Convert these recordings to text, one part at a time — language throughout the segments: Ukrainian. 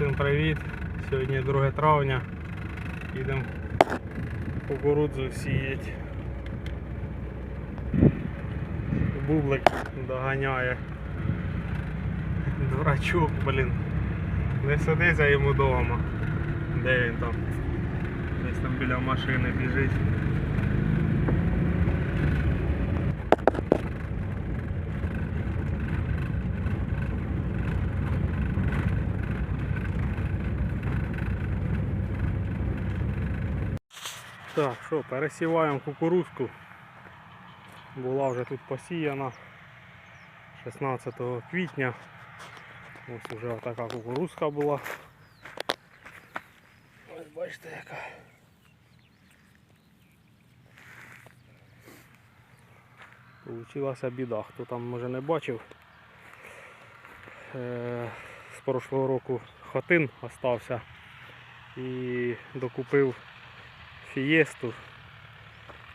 Всім привіт! Сьогодні 2 травня. Їдемо кукурудзу сіять. Бублик доганяє. Дурачок, блін. Не сидиться йому вдома. Де він там? Десь там біля машини біжить. Так, що, пересіваємо кукурузку. Була вже тут посіяна 16 квітня. Ось вже така кукурузка була. Ось бачите яка. Получилася біда. Хто там може не бачив. Е, з прошлого року хатин остався і докупив фієсту.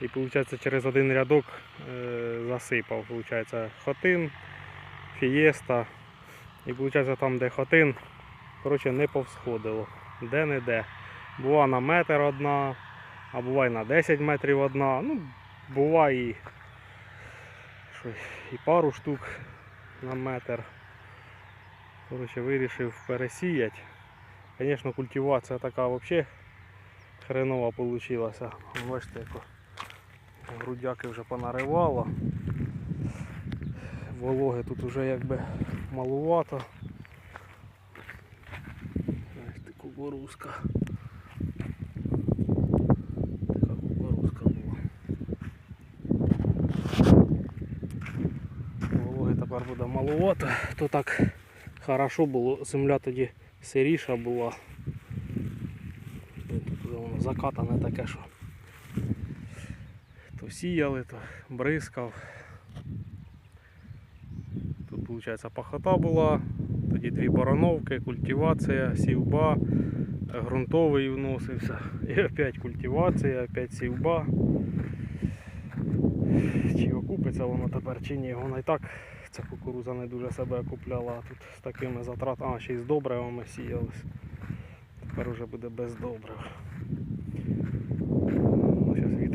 І виходить, через один рядок е, засипав. Виходить, хотин, фієста. І виходить, там, де хотин, коротше, не повсходило. Де-не-де. Була на метр одна, а буває на 10 метрів одна. Ну, буває і, і пару штук на метр. Коротше, вирішив пересіяти. Звісно, культивація така взагалі хренова получилася. Бачите, яко грудяки вже понаривало. Вологи тут вже якби малувато. Бачите, кукурузка. Така кукурузка була. Вологи тепер буде малувато, то так хорошо було, земля тоді сиріша була. Вже воно закатане таке, що то сіяли, то бризкав. Тут виходить пахота була, тоді дві барановки, культивація, сівба, ґрунтовий вносився. І опять культивація, опять сівба. Чи окупиться воно тепер, чи ні, воно і так ця кукуруза не дуже себе окупляла, а тут з такими затратами, а ще й з добривами сіялись. Тепер вже буде без добрив.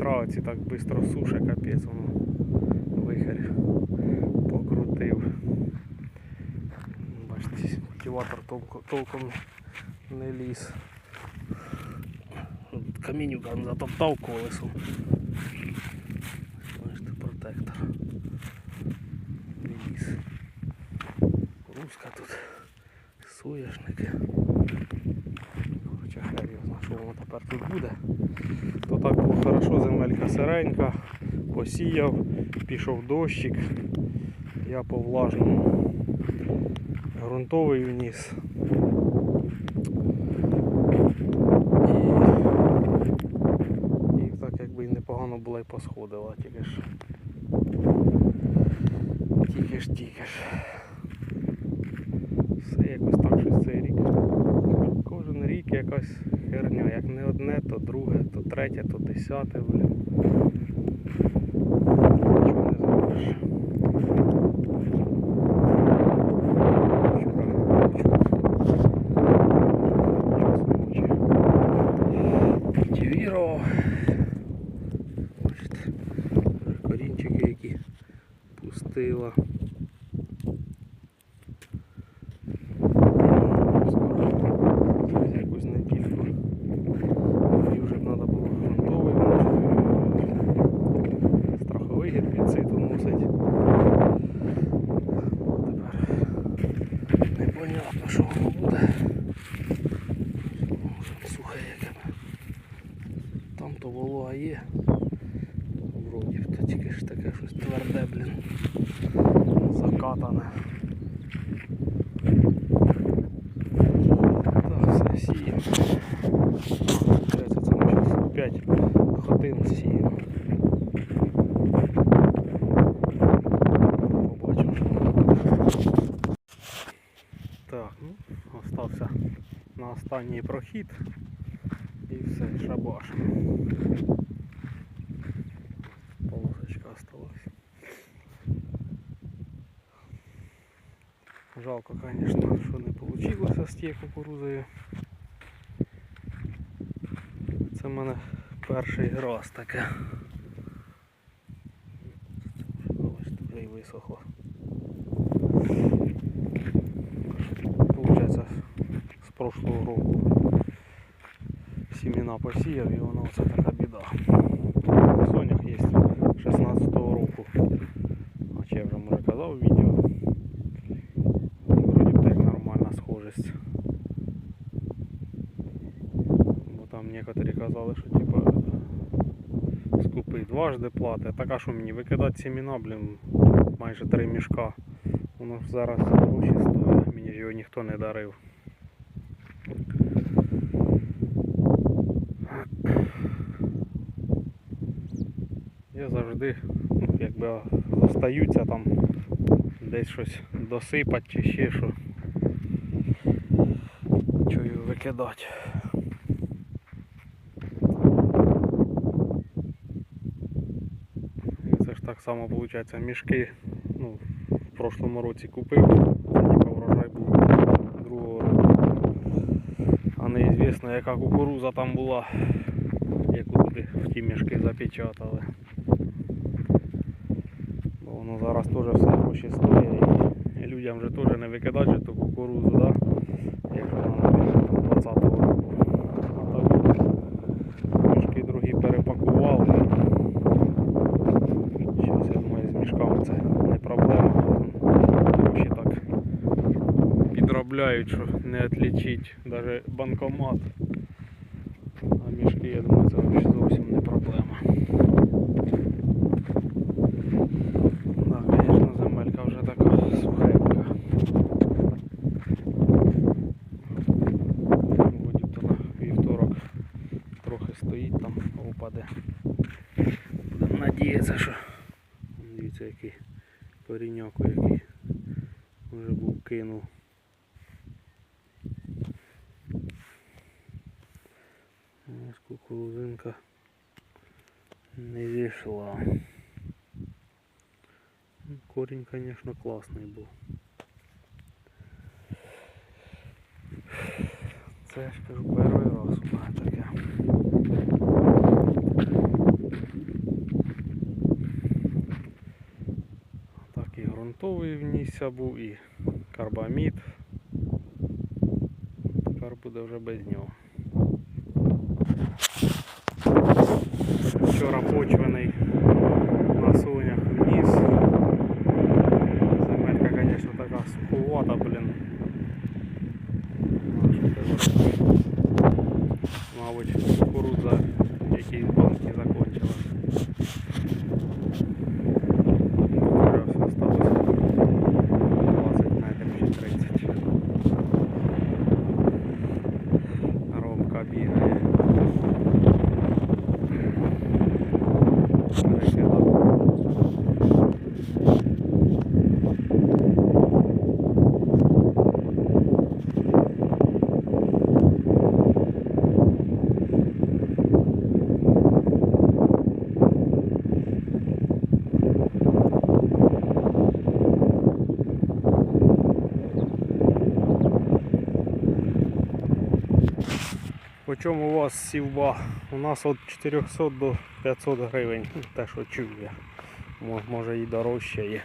Ну, зараз вітра ці так швидко суше, капець воно вихер покрутив. Бачите, культиватор толком, толком не ліз. Тут Камінюка він затоптав колесом. Бачите, протектор. Не ліз. Руска тут. Соняшники. Короче, хер його знає, що воно тепер тут буде. Так було хорошо, земелька сиренька, посіяв, пішов дощик, я по влажному ґрунтовий вніс. І, і так якби непогано було і посходило, тільки ж. Тільки ж, тільки ж. Все якось так щось цей рік. Кожен рік якась херня. Як не одне, то друге, то третє, то десяте, блін. Нічого не зробиш. Корінчики які пустила. Скоро якусь недільку. І вже б треба було грунтовий вносити. Страховий гербіцид вносить. Тепер непонятно, що воно буде. Може сухе яке. Там то волога є. Вроді ж таке щось тверде, блін. Закатане. Так, все сіємо. Получається, це ми зараз 5 хатин сіємо. Побачимо, що буде. Так, ну, остався на останній прохід і все, шабаш. Жалко, звісно, що не вийшло з тією кукурузою. Це в мене перший раз таке. Ось вже і висохло. Получається, з прошлого року сімена посіяв і воно це така біда. На сонях є 16-го року. А чи я вже може казав у відео. Вроді б так нормальна схожість. Бо там некоторі казали, що типа скупий дважди плати. Так а що мені викидати сімена, блін, майже три мішка. Воно ж зараз гроші стоїть, мені його ніхто не дарив. Я завжди, ну, якби застаються там десь щось досипати чи ще що. Чую викидати. так само виходить мішки. Ну, в прошлому році купив, це типа врожай був другого року. А неізвісно яка кукуруза там була, яку туди в ті мішки запечатали. Бо воно зараз теж все гроші стоїть і, і людям вже теж не викидати же ту кукурузу, да? якщо вона 20-го року. підробляють, що не відлічить навіть банкомат. А мішки, я думаю, це взагалі зовсім не проблема. Так, звісно, земелька вже така сухенька. Вроді то на вівторок трохи стоїть там, упаде. Будемо надіятися, що дивіться який коріньок, який вже був кинув. Кукурузинка не зійшла. Ну, Корінь, звісно, класний був. Це ж кажу перший раз у мене таке. Так і ґрунтовий внісся був, і карбамід. Тепер буде вже без нього. Вчора почвений на сонях вниз. Земелька, конечно, така суховата, блін. Ну, що ти зробиш? Мабуть, кукурудза, які з банки закончилась. Вже все осталося 20 метрів чи 30. Ромка бігає. Перекидав. По у вас сівба? У нас від 400 до 500 гривень. Те, що чую я. Може і дорожче є.